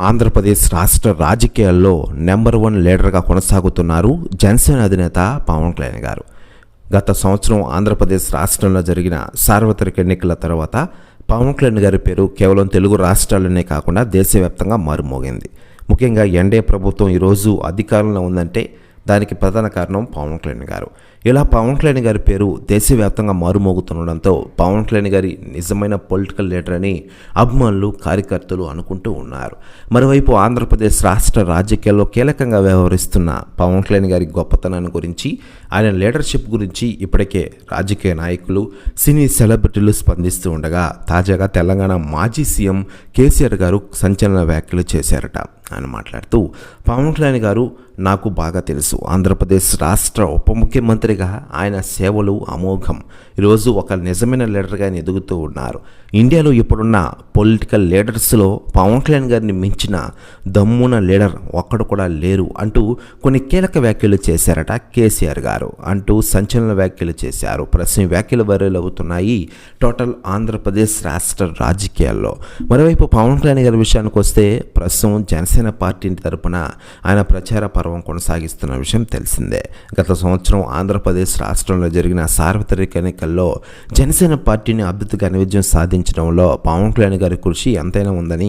ఆంధ్రప్రదేశ్ రాష్ట్ర రాజకీయాల్లో number one లీడర్గా కొనసాగుతున్నారు జనసేన అధినేత పవన్ కళ్యాణ్ గారు. గత సంవత్సరం ఆంధ్రప్రదేశ్ రాష్ట్రంలో జరిగిన సార్వత్రిక ఎన్నికల తర్వాత పవన్ కళ్యాణ్ గారి పేరు కేవలం తెలుగు రాష్ట్రాల్లోనే కాకుండా దేశవ్యాప్తంగా మారుమోగింది. ముఖ్యంగా ఎన్డీఏ ప్రభుత్వం ఈరోజు అధికారంలో ఉందంటే దానికి ప్రధాన కారణం పవన్ కళ్యాణ్ గారు. ఇలా పవన్ కళ్యాణ్ గారి పేరు దేశవ్యాప్తంగా మారుమోగుతుండడంతో పవన్ కళ్యాణ్ గారి నిజమైన పొలిటికల్ లీడర్ అని అభిమానులు కార్యకర్తలు అనుకుంటూ ఉన్నారు. మరోవైపు ఆంధ్రప్రదేశ్ రాష్ట్ర రాజకీయాల్లో కీలకంగా వ్యవహరిస్తున్న పవన్ కళ్యాణ్ గారి గొప్పతనాన్ని గురించి ఆయన లీడర్షిప్ గురించి ఇప్పటికే రాజకీయ నాయకులు సినీ సెలబ్రిటీలు స్పందిస్తూ ఉండగా తాజాగా తెలంగాణ మాజీ సీఎం కేసీఆర్ గారు సంచలన వ్యాఖ్యలు చేశారట. ఆయన మాట్లాడుతూ పవన్ కళ్యాణ్ గారు నాకు బాగా తెలుసు. ఆంధ్రప్రదేశ్ రాష్ట్ర ఉప ముఖ్యమంత్రిగా ఆయన సేవలు అమోఘం. ఈరోజు ఒక నిజమైన లీడర్గా ఆయన ఎదుగుతూ ఉన్నారు. ఇండియాలో ఇప్పుడున్న పొలిటికల్ లీడర్స్లో పవన్ కళ్యాణ్ గారిని మించిన దమ్మున లీడర్ ఒక్కడు కూడా లేరు అంటూ కొన్ని కీలక వ్యాఖ్యలు చేశారట కేసీఆర్ గారు. అంటూ సంచలన వ్యాఖ్యలు చేశారు. ప్రస్తుతం వ్యాఖ్యలు వైరల్ అవుతున్నాయి టోటల్ ఆంధ్రప్రదేశ్ రాష్ట్ర రాజకీయాల్లో. మరోవైపు పవన్ కళ్యాణ్ గారి విషయానికి వస్తే ప్రస్తుతం జనసేన పార్టీ తరపున ఆయన ప్రచార పర్వం కొనసాగిస్తున్న విషయం తెలిసిందే. గత సంవత్సరం ఆంధ్రప్రదేశ్ రాష్ట్రంలో జరిగిన సార్వత్రిక ఎన్నికల్లో జనసేన పార్టీని అద్భుత ఘన విజయం సాధించడంలో పవన్ కళ్యాణ్ గారి కృషి ఎంతైనా ఉందని